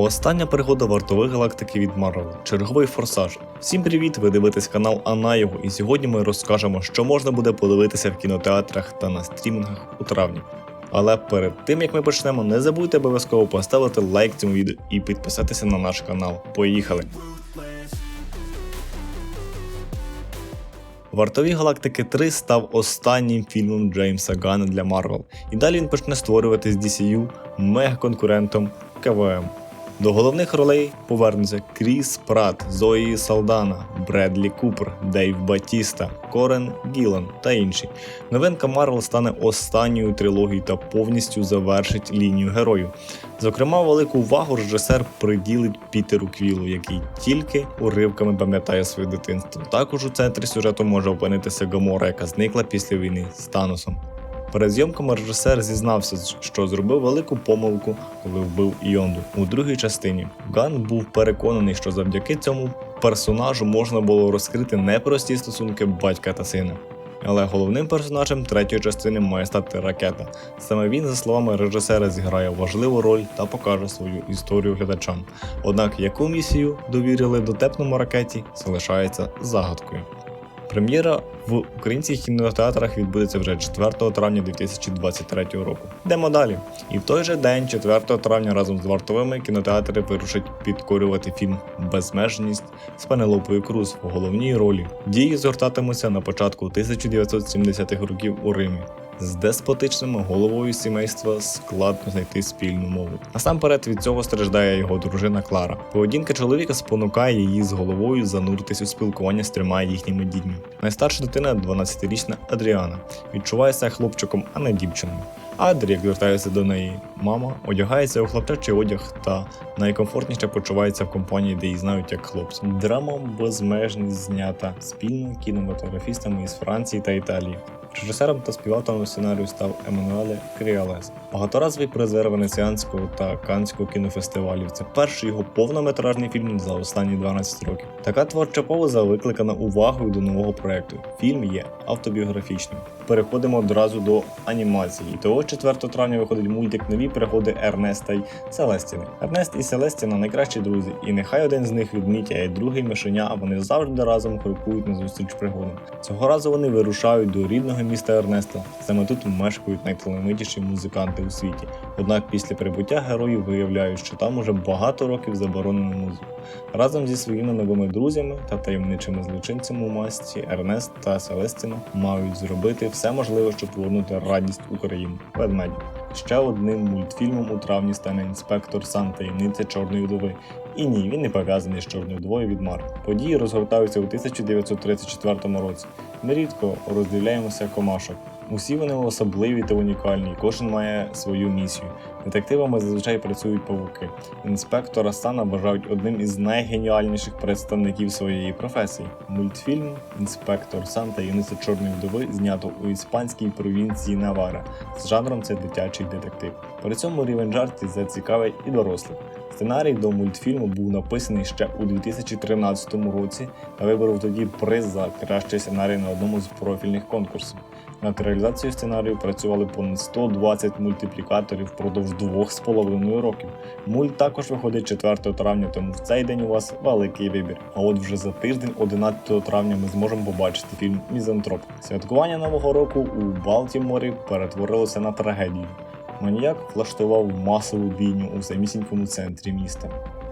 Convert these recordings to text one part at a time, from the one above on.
Остання пригода вартової галактики від Марвел. Черговий форсаж. Всім привіт! Ви дивитесь канал Анаєво, і сьогодні ми розкажемо, що можна буде подивитися в кінотеатрах та на стрімінгах у травні. Але перед тим як ми почнемо, не забудьте обов'язково поставити лайк цьому відео і підписатися на наш канал. Поїхали! Вартові Галактики 3 став останнім фільмом Джеймса Ганна для Марвел, і далі він почне створювати з DCU мега-конкурентом КВМ. До головних ролей повернуться Кріс Пратт, Зої Салдана, Бредлі Купер, Дейв Батіста, Корен Гілан та інші. Новинка Марвел стане останньою трилогією та повністю завершить лінію героїв. Зокрема, велику увагу режисер приділить Пітеру Квілу, який тільки уривками пам'ятає своє дитинство. Також у центрі сюжету може опинитися Гамора, яка зникла після війни з Таносом. Перед зйомками режисер зізнався, що зробив велику помилку, коли вбив Іонду у другій частині. Ган був переконаний, що завдяки цьому персонажу можна було розкрити непрості стосунки батька та сина. Але головним персонажем третьої частини має стати ракета. Саме він, за словами режисера, зіграє важливу роль та покаже свою історію глядачам. Однак яку місію довірили дотепному ракеті, залишається загадкою. Прем'єра в українських кінотеатрах відбудеться вже 4 травня 2023 року. Йдемо далі. І в той же день, 4 травня, разом з вартовими кінотеатри вирушать підкорювати фільм Безмежність з Пенелопою Круз в головній ролі. Дії згортатимуться на початку 1970-х років у Римі. З деспотичним головою сімейства складно знайти спільну мову. Насамперед від цього страждає його дружина Клара. Поведінка чоловіка спонукає її з головою зануритись у спілкування з трьома їхніми дітьми. Найстарша дитина, 12-річна Адріана, відчуває себе хлопчиком, а не дівчиною. Адрі, як звертається до неї мама, одягається у хлопчачий одяг та найкомфортніше почувається в компанії, де її знають як хлопці. Драма безмежність знята спільно кінематографістами із Франції та Італії. Режисером та співавтором сценарію став Еммануеле Кріалес, багаторазовий призер Венеціанського та Канського кінофестивалів. Це перший його повнометражний фільм за останні 12 років. Така творча пауза викликана увагою до нового проекту. Фільм є автобіографічним. Переходимо одразу до анімації. Того 4 травня виходить мультик Нові пригоди Ернеста й Селестіни. Ернест і Селестіна найкращі друзі, і нехай один з них відміть, а й другий мишеня, а вони завжди разом крокують на зустріч пригодам. Цього разу вони вирушають до рідного міста Ернеста. Саме тут мешкають найталановитіші музиканти у світі. Однак після прибуття героїв виявляють, що там уже багато років заборонено музику. Разом зі своїми новими друзями та таємничими злочинцями у масці Ернест та Селестіна мають зробити все можливе, щоб повернути радість Україні. Ведмеді. Ще одним мультфільмом у травні стане інспектор Сан таємниця Чорної вдови. І ні, він не пов'язаний з чорною вдовою від Марк. Події розгортаються у 1934 році. Ми рідко роздивляємося комашок. Усі вони особливі та унікальні, кожен має свою місію. Детективами зазвичай працюють павуки. Інспектора Сана вважають одним із найгеніальніших представників своєї професії. Мультфільм Інспектор Сан таємниця Чорної вдови знято у іспанській провінції Навара. З жанром це дитячий детектив. При цьому рівень жартів зацікавить і дорослих. Сценарій до мультфільму був написаний ще у 2013 році та виборов тоді приз за кращий сценарій на одному з профільних конкурсів. Над реалізацією сценарію працювали понад 120 мультиплікаторів впродовж двох з половиною років. Мульт також виходить 4 травня, тому в цей день у вас великий вибір. А от вже за тиждень, 11 травня, ми зможемо побачити фільм Мізантроп. Святкування нового року у Балтіморі перетворилося на трагедію. Маніяк влаштував масову бійню у самісінькому центрі міста.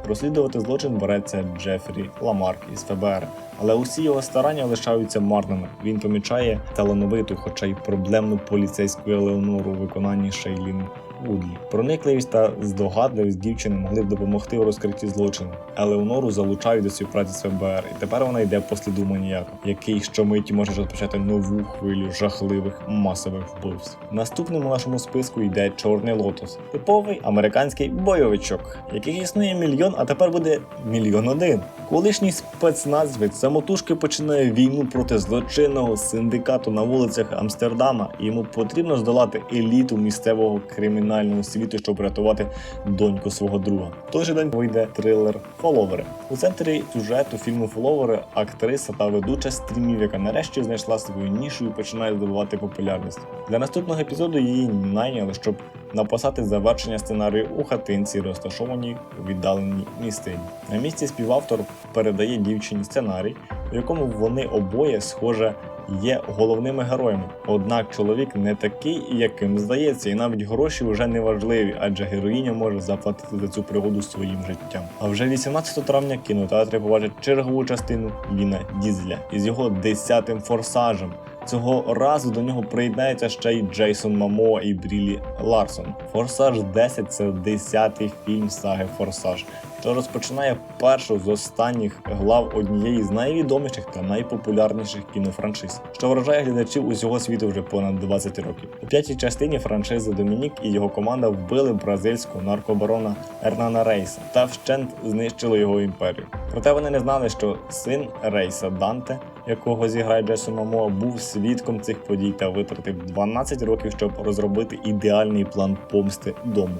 Розслідувати злочин береться Джефрі Ламарк із ФБР, але усі його старання лишаються марними. Він помічає талановиту, хоча й проблемну поліцейську Елеонору у виконанні Шейлін Вудлі. Проникливість та здогадливість дівчини могли б допомогти у розкритті злочину. Елеонору залучають до співпраці з ФБР, і тепер вона йде по сліду маніяка, який щомиті може розпочати нову хвилю жахливих масових вбивств. Наступним у нашому списку йде Чорний Лотос, типовий американський бойовичок, яких існує мільйон, а тепер буде мільйон один. Колишній спецназівець самотужки починає війну проти злочинного синдикату на вулицях Амстердама, і йому потрібно здолати еліту місцевого криміналу кримінального світу, щоб врятувати доньку свого друга. В той же день вийде трилер Фоловери. У центрі сюжету фільму Фоловери актриса та ведуча стрімів, яка нарешті знайшла свою нішу і починає здобувати популярність. Для наступного епізоду її найняли, щоб написати завершення сценарію у хатинці, розташованій у віддаленій містині. На місці співавтор передає дівчині сценарій, у якому вони обоє, схоже, є головними героями. Однак чоловік не такий, яким здається, і навіть гроші вже не важливі, адже героїня може заплатити за цю пригоду своїм життям. А вже 18 травня кінотеатри побачать чергову частину Ліна Дізеля із його десятим форсажем. Цього разу до нього приєднається ще й Джейсон Мамо і Брілі Ларсон. Форсаж 10 це 10-й фільм саги Форсаж, що розпочинає першу з останніх глав однієї з найвідоміших та найпопулярніших кінофраншиз, що вражає глядачів усього світу вже понад 20 років. У п'ятій частині франшизи Домінік і його команда вбили бразильського наркобарона Ернана Рейса та вщент знищили його імперію. Проте вони не знали, що син Рейса Данте, якого зіграє Джейсон Мамо, був свідком цих подій та витратив 12 років, щоб розробити ідеальний план помсти дому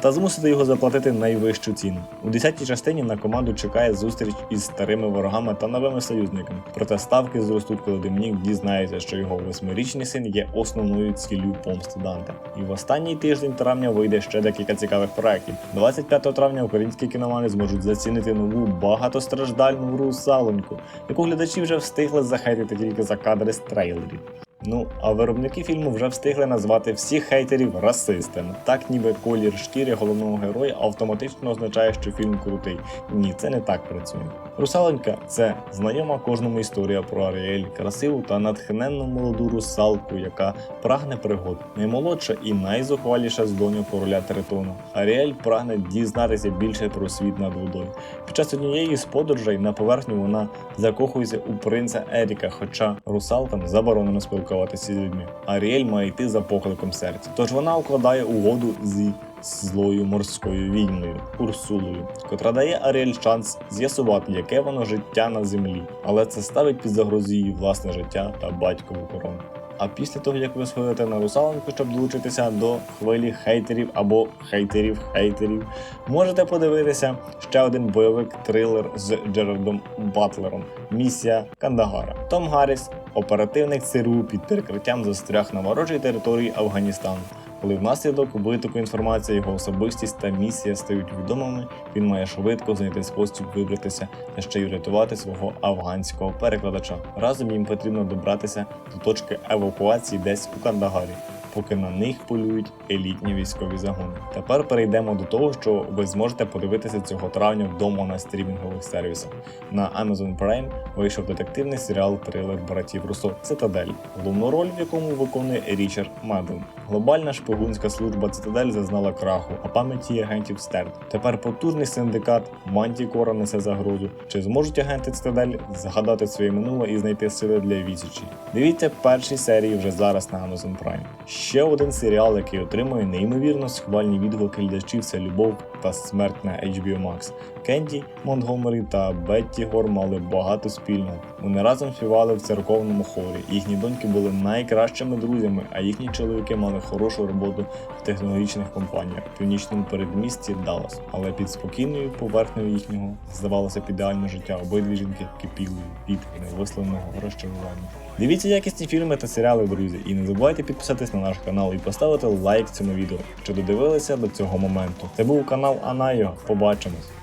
та змусити його заплатити найвищу ціну. У 10-й частині на команду чекає зустріч із старими ворогами та новими союзниками. Проте ставки зростуть, коли Домінік дізнається, що його восьмирічний син є основною ціллю помсти Данте. І в останній тиждень травня вийде ще декілька цікавих проєктів. 25 травня українські кіномани зможуть зацінити нову багатостраждальну русалоньку, яку глядачі вже встигли захейтити тільки за кадри з трейлерів. Ну, а виробники фільму вже встигли назвати всіх хейтерів расистами. Так ніби колір шкіри головного героя автоматично означає, що фільм крутий. Ні, це не так працює. Русалонька це знайома кожному історія про Аріель, красиву та натхненну молоду русалку, яка прагне пригод. Наймолодша і найзухваліша з доню короля Тритона. Аріель прагне дізнатися більше про світ над водою. Під час однієї з подорожей на поверхню вона закохується у принца Еріка, хоча русалкам заборонено спілкуватися з людьми. Аріель має йти за покликом серця. Тож вона укладає угоду зі злою морською відьмою Урсулою, котра дає Аріель шанс з'ясувати, яке воно життя на землі, але це ставить під загрозу її власне життя та батькову корону. А після того, як ви сходите на русалонку, щоб долучитися до хвилі хейтерів або хейтерів-хейтерів, можете подивитися ще один бойовик трилер з Джерардом Батлером Місія Кандагара. Том Гарріс, оперативник ЦРУ під прикриттям застряг на ворожій території Афганістану. Коли внаслідок витоку інформації його особистість та місія стають відомими, він має швидко знайти спосіб вибратися та ще й врятувати свого афганського перекладача. Разом їм потрібно добратися до точки евакуації десь у Кандагарі, поки на них полюють елітні військові загони. Тепер перейдемо до того, що ви зможете подивитися цього травня вдома на стрімінгових сервісах. На Amazon Prime вийшов детективний серіал трилер братів Руссо Цитадель, головну роль в якому виконує Річард Медлен. Глобальна шпигунська служба Цитадель зазнала краху, а пам'яті агентів стерт. Тепер потужний синдикат Мантікора несе загрозу. Чи зможуть агенти Цитадель згадати своє минуле і знайти сили для відсічі? Дивіться перші серії вже зараз на Amazon Prime. Ще один серіал, який отримує неймовірно схвальні відгуки глядачів, це любов та смерть на HBO Max. Кенді Монтгомері та Бетті Гор мали багато спільного. Вони разом співали в церковному хорі. Їхні доньки були найкращими друзями, а їхні чоловіки мали хорошу роботу в технологічних компаніях в північному передмісті Даллас. Але під спокійною поверхнею їхнього здавалося б ідеальне життя. Обидві жінки кипіли від невисловленого розчарування. Дивіться якісні фільми та серіали, друзі, і не забувайте підписатись на наш канал і поставити лайк цьому відео, що додивилися до цього моменту. Це був канал Анайо. Побачимось.